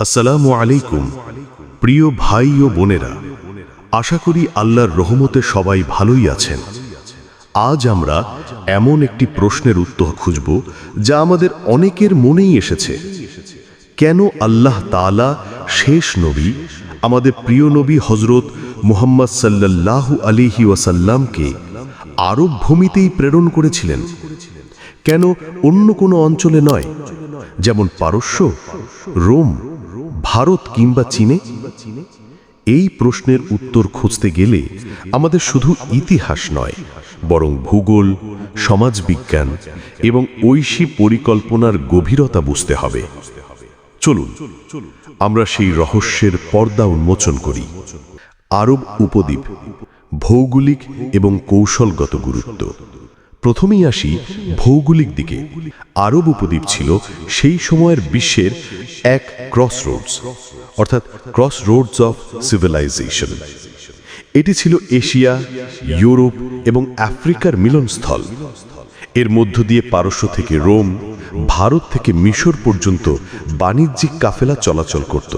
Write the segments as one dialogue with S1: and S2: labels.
S1: আসসালামু আলাইকুম, প্রিয় ভাই ও বোনেরা। আশা করি আল্লাহর রহমতে সবাই ভালোই আছেন। আজ আমরা এমন একটি প্রশ্নের উত্তর খুঁজব, যা আমাদের অনেকের মনেই এসেছে। কেন আল্লাহ তাআলা শেষ নবী, আমাদের প্রিয় নবী হজরত মুহাম্মদ সাল্লাল্লাহু আলিহি ওয়াসাল্লামকে আরব ভূমিতেই প্রেরণ করেছিলেন? কেন অন্য কোনো অঞ্চলে নয়, যেমন পারস্য, রোম ভারত কিংবা চীনে? এই প্রশ্নের উত্তর খুঁজতে গেলে আমাদের শুধু ইতিহাস নয়, বরং ভূগোল, সমাজবিজ্ঞান এবং ঐশী পরিকল্পনার গভীরতা বুঝতে হবে। চলুন, আমরা সেই রহস্যের পর্দা উন্মোচন করি। আরব উপদ্বীপ ভৌগোলিক এবং কৌশলগত গুরুত্ব। প্রথমেই আসি ভৌগোলিক দিকে। আরব উপদ্বীপ ছিল সেই সময়ের বিশ্বের এক ক্রস রোডস অর্থাৎ ক্রস রোডস অফ সিভিলাইজেশন এটি ছিল এশিয়া, ইউরোপ এবং আফ্রিকার মিলনস্থল। এর মধ্য দিয়ে পারস্য থেকে রোম, ভারত থেকে মিশর পর্যন্ত বাণিজ্যিক কাফেলা চলাচল করত।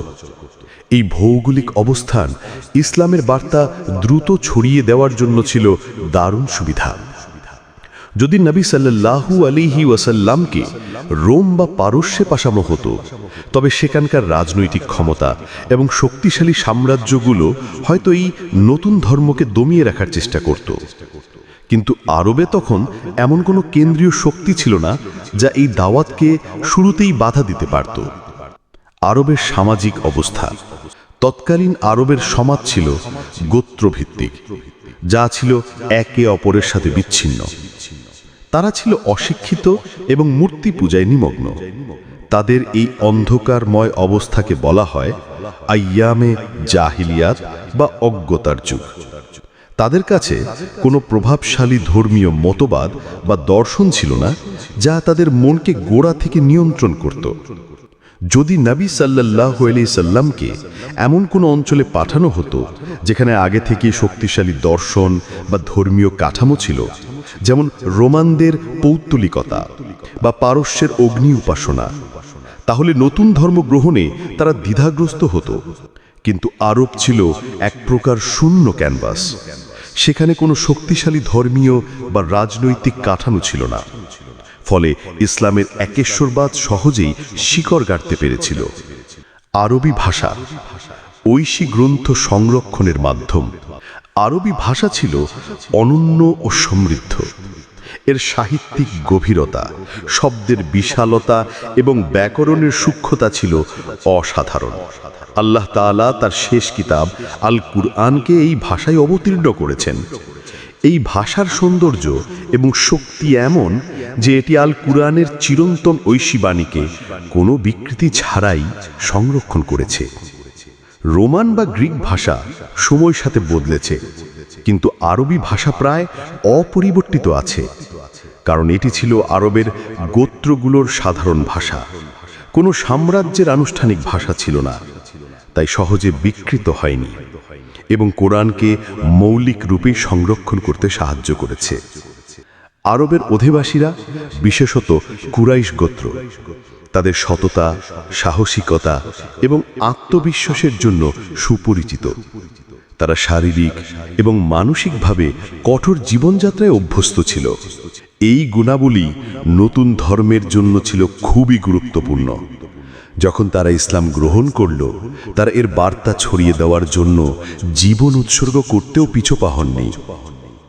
S1: এই ভৌগোলিক অবস্থান ইসলামের বার্তা দ্রুত ছড়িয়ে দেওয়ার জন্য ছিল দারুণ সুবিধা। যদি নবী সাল্লাল্লাহু আলিহি ওয়াসাল্লামকে রোম বা পারস্যে পাশানো হতো, তবে সেখানকার রাজনৈতিক ক্ষমতা এবং শক্তিশালী সাম্রাজ্যগুলো হয়তো এই নতুন ধর্মকে দমিয়ে রাখার চেষ্টা করত। কিন্তু আরবে তখন এমন কোনো কেন্দ্রীয় শক্তি ছিল না যা এই দাওয়াতকে শুরুতেই বাধা দিতে পারত। আরবের সামাজিক অবস্থা। তৎকালীন আরবের সমাজ ছিল গোত্রভিত্তিক, যা ছিল একে অপরের সাথে বিচ্ছিন্ন। তারা ছিল অশিক্ষিত এবং মূর্তি পূজায় নিমগ্ন। তাদের এই অন্ধকারময় অবস্থাকে বলা হয় আইয়ামে জাহিলিয়াত বা অজ্ঞতার যুগ। তাদের কাছে কোনো প্রভাবশালী ধর্মীয় মতবাদ বা দর্শন ছিল না, যা তাদের মনকে গোড়া থেকে নিয়ন্ত্রণ করত। যদি নবী সাল্লাহ আলি সাল্লামকে এমন কোনো অঞ্চলে পাঠানো হতো, যেখানে আগে থেকে শক্তিশালী দর্শন বা ধর্মীয় কাঠামো ছিল যেমন রোমানদের পৌত্তলিকতা বা পারস্যের অগ্নি উপাসনা। তাহলে নতুন ধর্ম গ্রহণে তারা দ্বিধাগ্রস্ত হতো। কিন্তু আরব ছিল এক প্রকার শূন্য ক্যানভাস। সেখানে কোনো শক্তিশালী ধর্মীয় বা রাজনৈতিক কাঠামো ছিল না। ফলে ইসলামের একেশ্বরবাদ সহজেই শিকড় গাড়তে পেরেছিল। আরবি ভাষা, ঐশী গ্রন্থ সংরক্ষণের মাধ্যম আরবি ভাষা ছিল অনন্য ও সমৃদ্ধ। এর সাহিত্যিক গভীরতা, শব্দের বিশালতা এবং ব্যাকরণের সূক্ষ্মতা ছিল অসাধারণ। আল্লাহ তাআলা তার শেষ কিতাব আল কুরআনকে এই ভাষায় অবতীর্ণ করেছেন। এই ভাষার সৌন্দর্য এবং শক্তি এমন যে এটি আল কুরআনের চিরন্তন ঐশী বাণীকে কোনো বিকৃতি ছাড়াই সংরক্ষণ করেছে। রোমান বা গ্রিক ভাষা সময়ের সাথে বদলেছে, কিন্তু আরবি ভাষা প্রায় অপরিবর্তিত আছে, কারণ এটি ছিল আরবের গোত্রগুলোর সাধারণ ভাষা। কোনো সাম্রাজ্যের আনুষ্ঠানিক ভাষা ছিল না, তাই সহজে বিকৃত হয়নি, এবং কোরআনকে মৌলিক রূপে সংরক্ষণ করতে সাহায্য করেছে। আরবের অধিবাসীরা, বিশেষত কুরাইশ গোত্র তাদের সততা, সাহসিকতা এবং আত্মবিশ্বাসের জন্য সুপরিচিত। তারা শারীরিক এবং মানসিকভাবে কঠোর জীবনযাত্রায় অভ্যস্ত ছিল। এই গুণাবলী নতুন ধর্মের জন্য ছিল খুবই গুরুত্বপূর্ণ। যখন তারা ইসলাম গ্রহণ করল, তারা এর বার্তা ছড়িয়ে দেওয়ার জন্য জীবন উৎসর্গ করতেও পিছপা হননি।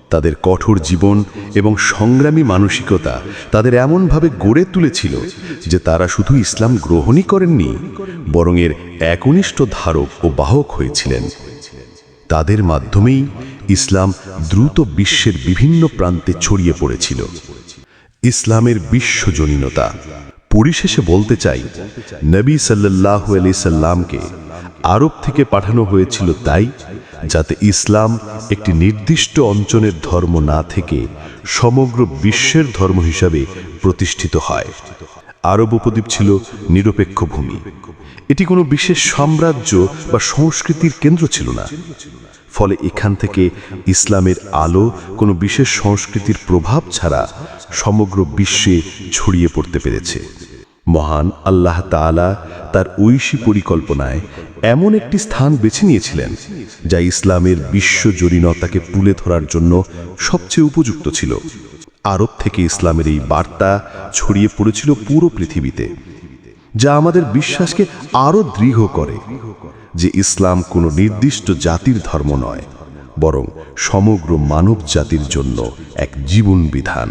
S1: তাদের কঠোর জীবন এবং সংগ্রামী মানসিকতা তাদের এমনভাবে গড়ে তুলেছিল যে তারা শুধু ইসলাম গ্রহণই করেননি, বরং এর একনিষ্ঠ ধারক ও বাহক হয়েছিলেন। তাদের মাধ্যমেই ইসলাম দ্রুত বিশ্বের বিভিন্ন প্রান্তে ছড়িয়ে পড়েছিল। ইসলামের বিশ্বজনীনতা। পরিশেষে বলতে চাই, নবী সাল্লাহ আলি সাল্লামকে আরব থেকে পাঠানো হয়েছিল তাই যাতে ইসলাম একটি নির্দিষ্ট অঞ্চলের ধর্ম না থেকে সমগ্র বিশ্বের ধর্ম হিসাবে প্রতিষ্ঠিত হয়। আরব উপদ্বীপ ছিল নিরপেক্ষ ভূমি। এটি কোনো বিশেষ সাম্রাজ্য বা সংস্কৃতির কেন্দ্র ছিল না। ফলে এখান থেকে ইসলামের আলো কোনো বিশেষ সংস্কৃতির প্রভাব ছাড়া সমগ্র বিশ্বে ছড়িয়ে পড়তে পেরেছে। মহান আল্লাহ তাআলা তার ঐশী পরিকল্পনায় এমন একটি স্থান বেছে নিয়েছিলেন, যা ইসলামের বিশ্বজনীনতাকে তুলে ধরার জন্য সবচেয়ে উপযুক্ত ছিল। আরব থেকে ইসলামের এই বার্তা ছড়িয়ে পড়েছিল পুরো পৃথিবীতে, যা আমাদের বিশ্বাসকে আরও দৃঢ় করে যে ইসলাম কোনো নির্দিষ্ট জাতির ধর্ম নয়, বরং সমগ্র মানব জাতির জন্য এক জীবন বিধান।